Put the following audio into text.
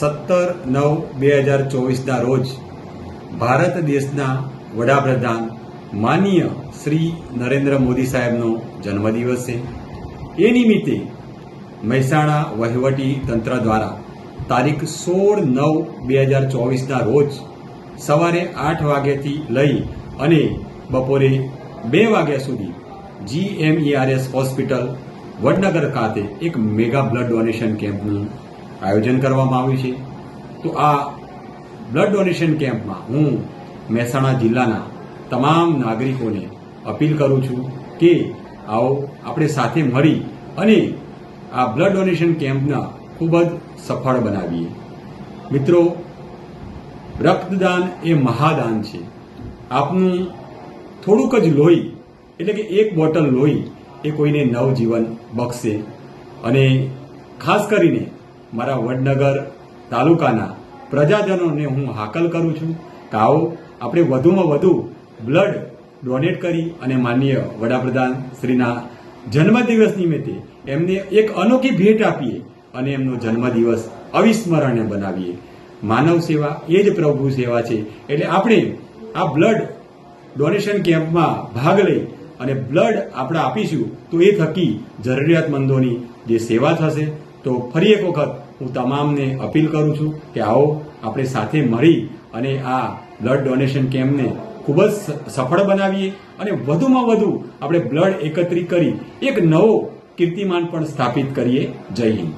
સત્તર નવ બે હજાર ચોવીસના રોજ ભારત દેશના વડાપ્રધાન માનીય શ્રી નરેન્દ્ર મોદી સાહેબનો જન્મદિવસ છે. એ નિમિત્તે મહેસાણા વહીવટી તંત્ર દ્વારા તારીખ સોળ નવ બે હજાર ચોવીસના રોજ સવારે આઠ વાગ્યાથી લઈ અને બપોરે બે વાગ્યા સુધી જીએમઈઆરએસ હોસ્પિટલ વડનગર ખાતે એક મેગા બ્લડ ડોનેશન કેમ્પનું આયોજન કરવામાં આવ્યું છે. તો આ બ્લડ ડોનેશન કેમ્પમાં હું મહેસાણા જિલ્લાના તમામ નાગરિકોને અપીલ કરું છું કે આવો આપણે સાથે મળી અને આ બ્લડ ડોનેશન કેમ્પના ખૂબ જ સફળ બનાવીએ. મિત્રો, રક્તદાન એ મહાદાન છે. આપનું થોડુંક જ લોહી, એટલે કે એક બોટલ લોહી એ કોઈને નવજીવન બક્ષે. અને ખાસ કરીને મારા વડનગર તાલુકાના પ્રજાજનોને હું હાકલ કરું છું કે આવો આપણે વધુમાં વધુ બ્લડ ડોનેટ કરી અને માનનીય વડાપ્રધાન શ્રીના જન્મદિવસ નિમિત્તે એમને એક અનોખી ભેટ આપીએ અને એમનો જન્મદિવસ અવિસ્મરણીય બનાવીએ. માનવ સેવા એ જ પ્રભુ સેવા છે. એટલે આપણે આ બ્લડ ડોનેશન કેમ્પમાં ભાગ લઈ અને બ્લડ આપણે આપીશું તો એ થકી જરૂરિયાતમંદોની જે સેવા થશે તો ફરી એક વખત હું તમામને અપીલ કરું છું કે આવો આપણે સાથે મળી અને આ બ્લડ ડોનેશન કેમ્પને ખૂબ જ સફળ બનાવીએ અને વધુમાં વધુ આપણે બ્લડ એકત્રિત કરી એક નવો કીર્તિમાન પણ સ્થાપિત કરીએ. જય હિન્દ.